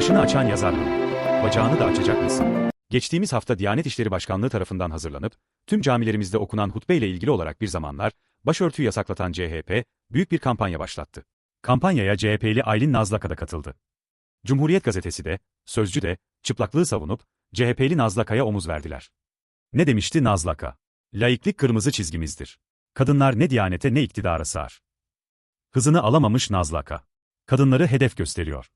Başını açan yazar mı? Bacağını da açacak mısın? Geçtiğimiz hafta Diyanet İşleri Başkanlığı tarafından hazırlanıp, tüm camilerimizde okunan hutbeyle ilgili olarak bir zamanlar, başörtüyü yasaklatan CHP, büyük bir kampanya başlattı. Kampanyaya CHP'li Aylin Nazlaka da katıldı. Cumhuriyet gazetesi de, Sözcü de, çıplaklığı savunup, CHP'li Nazlaka'ya omuz verdiler. Ne demişti Nazlaka? Laiklik kırmızı çizgimizdir. Kadınlar ne diyanete ne iktidara sığar. Hızını alamamış Nazlaka. Kadınları hedef gösteriyor.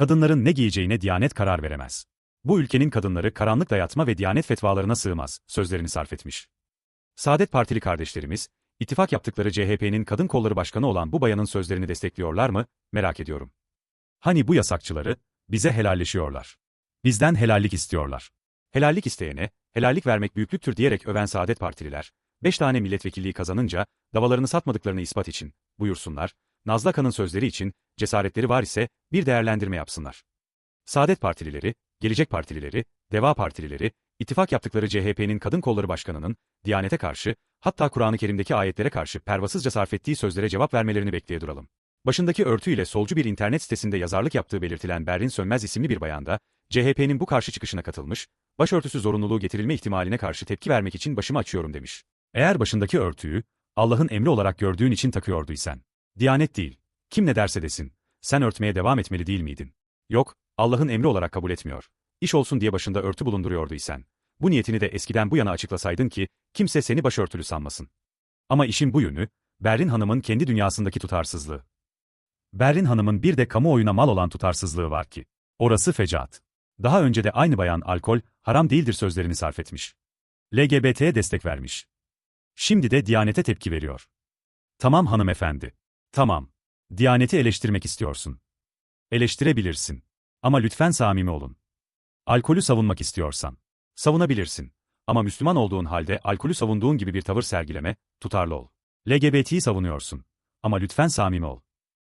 Kadınların ne giyeceğine diyanet karar veremez. Bu ülkenin kadınları karanlık dayatma ve diyanet fetvalarına sığmaz, sözlerini sarf etmiş. Saadet Partili kardeşlerimiz, ittifak yaptıkları CHP'nin kadın kolları başkanı olan bu bayanın sözlerini destekliyorlar mı, merak ediyorum. Hani bu yasakçıları, bize helalleşiyorlar. Bizden helallik istiyorlar. Helallik isteyene, helallik vermek büyüklüktür diyerek öven Saadet Partililer, 5 tane milletvekilliği kazanınca, davalarını satmadıklarını ispat için, buyursunlar, Nazlı Akan'ın sözleri için, cesaretleri var ise, bir değerlendirme yapsınlar. Saadet Partilileri, Gelecek Partilileri, Deva Partilileri, ittifak yaptıkları CHP'nin kadın kolları başkanının, Diyanete karşı, hatta Kur'an-ı Kerim'deki ayetlere karşı pervasızca sarf ettiği sözlere cevap vermelerini bekleye duralım. Başındaki örtüyle solcu bir internet sitesinde yazarlık yaptığı belirtilen Berrin Sönmez isimli bir bayanda, CHP'nin bu karşı çıkışına katılmış, başörtüsü zorunluluğu getirilme ihtimaline karşı tepki vermek için başımı açıyorum demiş. Eğer başındaki örtüyü, Allah'ın emri olarak gördüğün için takıyorduysan, Diyanet değil, kim ne derse desin, sen örtmeye devam etmeli değil miydin? Yok, Allah'ın emri olarak kabul etmiyor. İş olsun diye başında örtü bulunduruyorduysan, bu niyetini de eskiden bu yana açıklasaydın ki, kimse seni başörtülü sanmasın. Ama işin bu yönü, Berrin Hanım'ın kendi dünyasındaki tutarsızlığı. Berrin Hanım'ın bir de kamuoyuna mal olan tutarsızlığı var ki, orası fecaat. Daha önce de aynı bayan alkol, haram değildir sözlerini sarf etmiş. LGBT'ye destek vermiş. Şimdi de Diyanet'e tepki veriyor. Tamam hanımefendi. Tamam. Diyaneti eleştirmek istiyorsun. Eleştirebilirsin. Ama lütfen samimi olun. Alkolü savunmak istiyorsan. Savunabilirsin. Ama Müslüman olduğun halde alkolü savunduğun gibi bir tavır sergileme, tutarlı ol. LGBT'yi savunuyorsun. Ama lütfen samimi ol.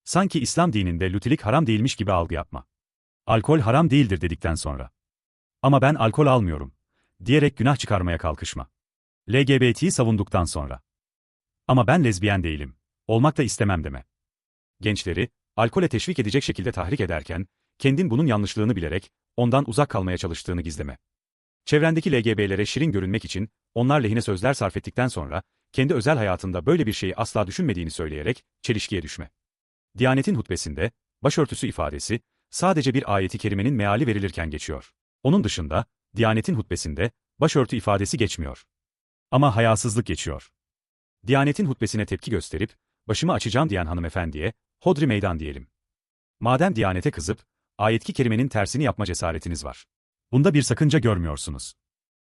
Sanki İslam dininde lütilik haram değilmiş gibi algı yapma. Alkol haram değildir dedikten sonra. Ama ben alkol almıyorum. Diyerek günah çıkarmaya kalkışma. LGBT'yi savunduktan sonra. Ama ben lezbiyen değilim. Olmak da istemem deme. Gençleri, alkole teşvik edecek şekilde tahrik ederken, kendin bunun yanlışlığını bilerek, ondan uzak kalmaya çalıştığını gizleme. Çevrendeki LGB'lere şirin görünmek için, onlar lehine sözler sarf ettikten sonra, kendi özel hayatında böyle bir şeyi asla düşünmediğini söyleyerek, çelişkiye düşme. Diyanetin hutbesinde, başörtüsü ifadesi, sadece bir ayeti kerimenin meali verilirken geçiyor. Onun dışında, Diyanetin hutbesinde, başörtü ifadesi geçmiyor. Ama hayasızlık geçiyor. Diyanetin hutbesine tepki gösterip, başımı açacağım diyen hanımefendiye, hodri meydan diyelim. Madem Diyanete kızıp, ayetki kerimenin tersini yapma cesaretiniz var. Bunda bir sakınca görmüyorsunuz.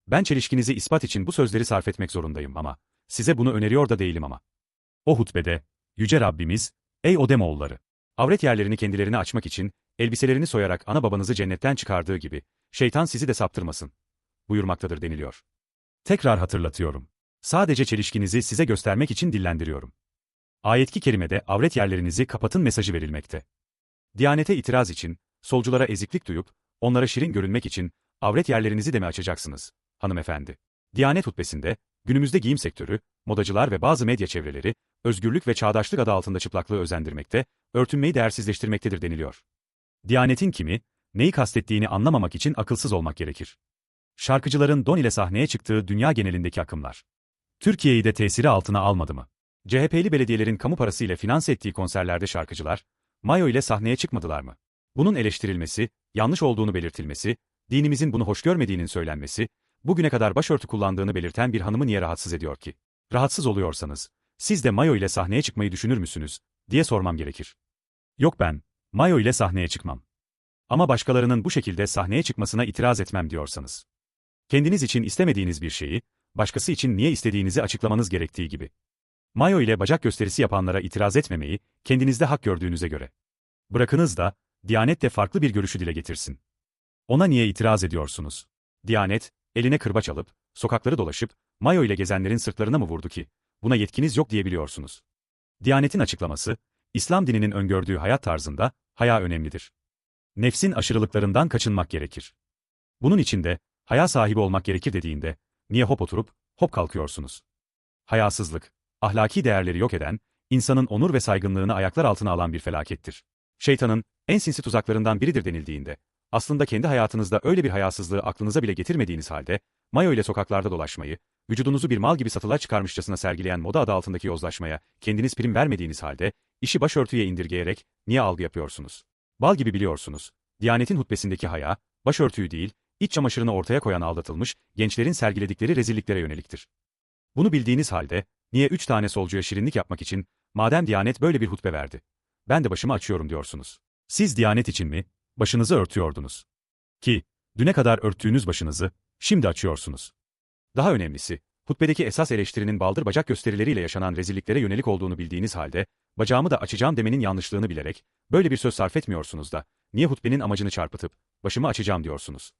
Ben çelişkinizi ispat için bu sözleri sarf etmek zorundayım ama, size bunu öneriyor da değilim ama. O hutbede, Yüce Rabbimiz, ey Odemoğulları, avret yerlerini kendilerine açmak için, elbiselerini soyarak ana babanızı cennetten çıkardığı gibi, şeytan sizi de saptırmasın, buyurmaktadır deniliyor. Tekrar hatırlatıyorum. Sadece çelişkinizi size göstermek için dillendiriyorum. Ayetki kerimede avret yerlerinizi kapatın mesajı verilmekte. Diyanete itiraz için, solculara eziklik duyup, onlara şirin görünmek için, avret yerlerinizi de mi açacaksınız, hanımefendi? Diyanet hutbesinde, günümüzde giyim sektörü, modacılar ve bazı medya çevreleri, özgürlük ve çağdaşlık adı altında çıplaklığı özendirmekte, örtünmeyi değersizleştirmektedir deniliyor. Diyanetin kimi, neyi kastettiğini anlamamak için akılsız olmak gerekir. Şarkıcıların don ile sahneye çıktığı dünya genelindeki akımlar. Türkiye'yi de tesiri altına almadı mı? CHP'li belediyelerin kamu parası ile finanse ettiği konserlerde şarkıcılar, mayo ile sahneye çıkmadılar mı? Bunun eleştirilmesi, yanlış olduğunu belirtilmesi, dinimizin bunu hoş görmediğinin söylenmesi, bugüne kadar başörtü kullandığını belirten bir hanımı niye rahatsız ediyor ki? Rahatsız oluyorsanız, siz de mayo ile sahneye çıkmayı düşünür müsünüz, diye sormam gerekir. Yok ben, mayo ile sahneye çıkmam. Ama başkalarının bu şekilde sahneye çıkmasına itiraz etmem diyorsanız. Kendiniz için istemediğiniz bir şeyi, başkası için niye istediğinizi açıklamanız gerektiği gibi. Mayo ile bacak gösterisi yapanlara itiraz etmemeyi, kendinizde hak gördüğünüze göre. Bırakınız da, Diyanet de farklı bir görüşü dile getirsin. Ona niye itiraz ediyorsunuz? Diyanet, eline kırbaç alıp, sokakları dolaşıp, mayo ile gezenlerin sırtlarına mı vurdu ki, buna yetkiniz yok diyebiliyorsunuz. Diyanetin açıklaması, İslam dininin öngördüğü hayat tarzında, haya önemlidir. Nefsin aşırılıklarından kaçınmak gerekir. Bunun için de, haya sahibi olmak gerekir dediğinde, niye hop oturup, hop kalkıyorsunuz? Hayasızlık, ahlaki değerleri yok eden, insanın onur ve saygınlığını ayaklar altına alan bir felakettir. Şeytanın en sinsi tuzaklarından biridir denildiğinde, aslında kendi hayatınızda öyle bir hayasızlığı aklınıza bile getirmediğiniz halde, mayo ile sokaklarda dolaşmayı, vücudunuzu bir mal gibi satılığa çıkarmışçasına sergileyen moda adı altındaki yozlaşmaya kendiniz prim vermediğiniz halde, işi başörtüye indirgeyerek niye algı yapıyorsunuz? Bal gibi biliyorsunuz, Diyanet'in hutbesindeki haya, başörtüyü değil, iç çamaşırını ortaya koyan aldatılmış, gençlerin sergiledikleri rezilliklere yöneliktir. Bunu bildiğiniz halde, niye üç tane solcuya şirinlik yapmak için, madem Diyanet böyle bir hutbe verdi, ben de başımı açıyorum diyorsunuz. Siz Diyanet için mi, başınızı örtüyordunuz? Ki, düne kadar örttüğünüz başınızı, şimdi açıyorsunuz. Daha önemlisi, hutbedeki esas eleştirinin baldır bacak gösterileriyle yaşanan rezilliklere yönelik olduğunu bildiğiniz halde, bacağımı da açacağım demenin yanlışlığını bilerek, böyle bir söz sarf etmiyorsunuz da, niye hutbenin amacını çarpıtıp, başımı açacağım diyorsunuz?